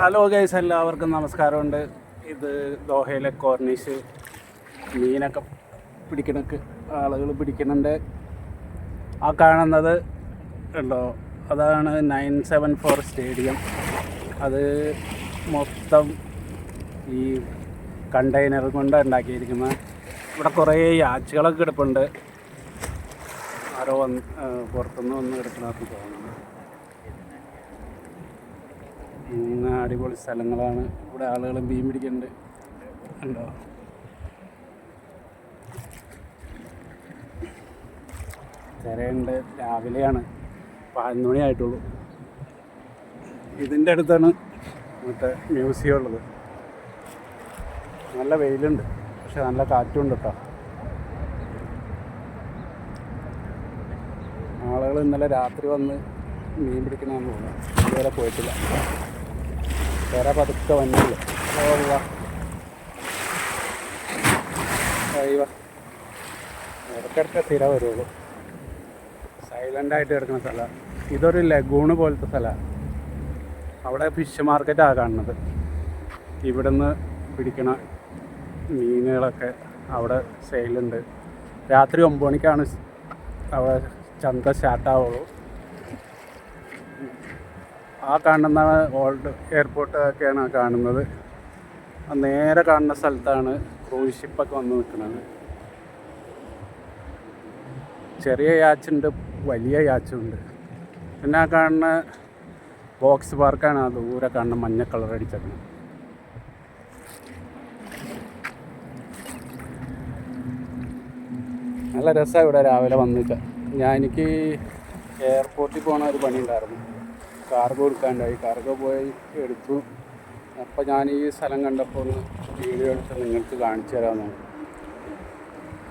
Hello guys എല്ലാവർക്കും നമസ്കാരമുണ്ട്. ഇത് ദോഹയിലെ കോർണിഷ് മീനൊക്കെ പിടിക്കണക്ക് ആളുകൾ പിടിക്കുന്നുണ്ട്. ആ കാണുന്നത് ഉണ്ടോ അതാണ് നയൻ സെവൻ ഫോർ സ്റ്റേഡിയം. അത് മൊത്തം ഈ കണ്ടെയ്നർ കൊണ്ട് ഉണ്ടാക്കിയിരിക്കുന്ന ഇവിടെ കുറേ യാച്ചുകളൊക്കെ കിടപ്പുണ്ട്. ആരോ വന്ന് പുറത്തുനിന്ന് വന്ന് കിടക്കണമെന്ന് തോന്നുന്നു. ഇങ്ങനെ അടിപൊളി സ്ഥലങ്ങളാണ്. ഇവിടെ ആളുകൾ മീൻ പിടിക്കുന്നുണ്ട് ഉണ്ടോ തിരയുണ്ട്. രാവിലെയാണ്. പതിനൊന്ന് മണിയായിട്ടുള്ളൂ ഇതിന്റെ അടുത്താണ് മറ്റേ മ്യൂസിയം ഉള്ളത്. നല്ല വെയിലുണ്ട്. പക്ഷെ നല്ല കാറ്റുണ്ട് കേട്ടോ. ആളുകൾ ഇന്നലെ രാത്രി വന്ന് മീൻ പിടിക്കണമെന്ന് തോന്നുന്നു. ഇതുവരെ പോയിട്ടില്ല. വേറെ പതുക്കെ വന്നില്ല? ഇടയ്ക്കിടയ്ക്ക് സ്ഥിര വരുള്ളൂ. സൈലന്റായിട്ട് കിടക്കുന്ന സ്ഥലമാണ് ഇതൊരു ലഗൂണ് പോലത്തെ സ്ഥലമാണ് അവിടെ ഫിഷ് മാർക്കറ്റാണ് കാണുന്നത്. ഇവിടുന്ന് പിടിക്കണ മീനുകളൊക്കെ അവിടെ സെയിലുണ്ട് രാത്രി ഒമ്പത് മണിക്കാണ് അവിടെ ചന്ത സ്റ്റാർട്ടാവുള്ളൂ ആ കാണുന്ന ഓൾഡ് എയർപോർട്ട് ഒക്കെയാണ് കാണുന്നത് നേരെ കാണുന്ന സ്ഥലത്താണ് ക്രൂസ് ഷിപ്പൊക്കെ വന്ന് നിൽക്കുന്നത്. ചെറിയ യാച്ചുണ്ട് വലിയ യാച്ചുണ്ട്. പിന്നെ ആ കാണുന്ന ബോക്സ് പാർക്കാണ് ആ ദൂരെ കാണുന്ന മഞ്ഞ കളർ അടിച്ചത്. നല്ല രസമാണ് ഇവിടെ രാവിലെ വന്നിട്ട്. ഞാൻ എനിക്ക് എയർപോർട്ടിൽ പോകണ ഒരു പണി ഉണ്ടായിരുന്നു കാർഗോ എടുക്കാണ്ടായി കാർഗോ പോയി എടുത്തു. അപ്പോൾ ഞാൻ ഈ സ്ഥലം കണ്ടപ്പോൾ ഒന്ന് വീഡിയോ എടുത്ത് നിങ്ങൾക്ക് കാണിച്ചു തരാമെന്നാണ്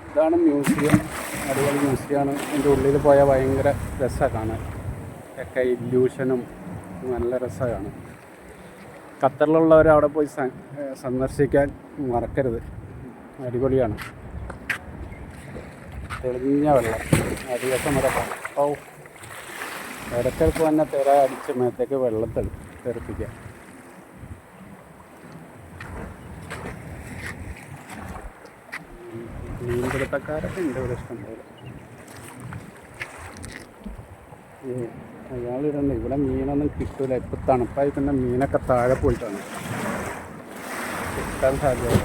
ഇതാണ് മ്യൂസിയം അതുപോലെ മ്യൂസിയമാണ് എന്റെ ഉള്ളിൽ പോയാൽ ഭയങ്കര രസമാണ് കാണാൻ. ഒക്കെ ഇല്യൂഷനും നല്ല രസമാണ് ഖത്തറിലുള്ളവർ അവിടെ പോയി സന്ദർശിക്കാൻ മറക്കരുത്. അടിപൊളിയാണ്. തെളിഞ്ഞ വെള്ളം. അടിവശം വരെ ഓ ഇടയ്ക്കിടയ്ക്ക് തന്നെ തിര അടിച്ച് മേത്തേക്ക് വെള്ളം തെളി തെറിപ്പിക്കുക. മീൻപിടുത്തക്കാരൊക്കെ ഉണ്ട് ഇവിടെ ഇഷ്ടം പോലെ ഇടണ്ട ഇവിടെ മീനൊന്നും കിട്ടൂല. ഇപ്പം തണുപ്പായി പിന്നെ മീനൊക്കെ താഴെ പോയിട്ടാണ്. കിട്ടാൻ സാധ്യത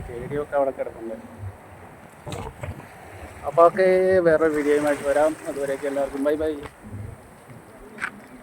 സ്റ്റേഡിയമൊക്കെ അവിടെ കിടക്കുന്നുണ്ട് അപ്പോൾ ഒക്കെ വേറെ വീഡിയോയുമായിട്ട് വരാം. അതുവരെയൊക്കെ എല്ലാവർക്കും ബൈ ബൈ.